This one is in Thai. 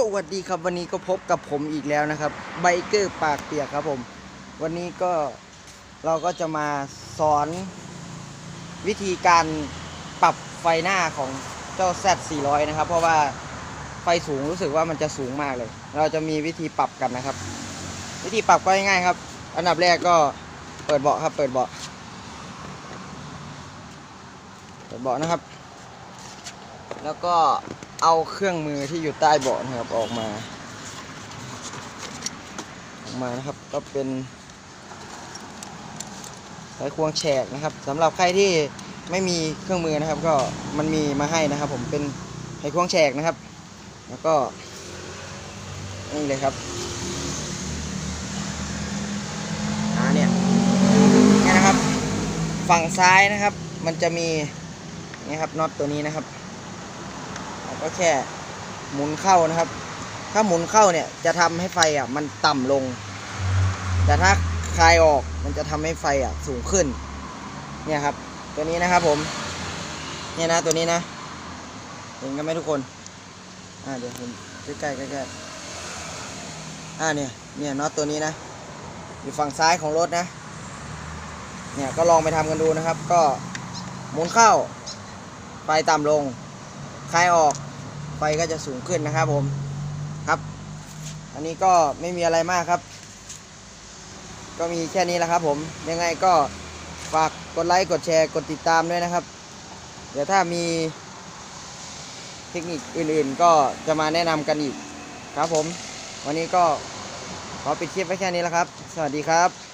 สวัสดีครับวันนี้ก็พบกับผมอีกแล้วนะครับไบเกอร์ปากเปียกครับผม วันนี้ก็เราก็จะมาสอนวิธีการปรับไฟหน้าของเจ้า Z 400 นะครับ เพราะว่าไฟสูงรู้สึกว่ามันจะสูงมากเลย เราจะมีวิธีปรับกันนะครับ วิธีปรับก็ง่ายๆครับ อันดับแรกก็เปิดเบาะครับ เปิดเบาะเปิดเบาะนะครับ แล้วก็ เอาเครื่องมือที่อยู่ใต้เบาะนะครับออกมา ออกมานะครับก็เป็นไขควงแฉกนะครับสำหรับใครที่ไม่มีเครื่องมือนะครับ ก็มันมีมาให้นะครับ ผมเป็นไขควงแฉกนะครับ แล้วก็นี่เลยครับอ่าเนี่ยนี่นะครับ ฝั่งซ้ายนะครับ มันจะมีนี่ครับน็อตตัวนี้นะครับ ก็แค่หมุนเข้านะครับ ถ้าหมุนเข้าเนี่ยจะทำให้ไฟอะมันต่ำลง แต่ถ้าคลายออกมันจะทำให้ไฟอะสูงขึ้น เนี่ยครับ ตัวนี้นะครับผม เนี่ยนะตัวนี้นะ เห็นกันไหมทุกคน อ่าเดี๋ยวผมใกล้ๆใกล้อ่าเนี่ย เนี่ยน็อตตัวนี้นะ อยู่ฝั่งซ้ายของรถนะ เนี่ยก็ลองไปทำกันดูนะครับ ก็หมุนเข้า ไฟต่ำลง คลายออก ฟก็จะสูงขึ้นนะครับผมครับ อันนี้ก็ไม่มีอะไรมากครับ ก็มีแค่นี้แหละครับ ผมยังไงก็ฝากกดไลค์กดแชร์กดติดตามด้วยนะครับ เดี๋ยวถ้ามีเทคนิคอื่นๆ ก็จะมาแนะนำกันอีกครับผม วันนี้ก็ขอปิดคลิปไว้แค่นี้แล้วครับ สวัสดีครับ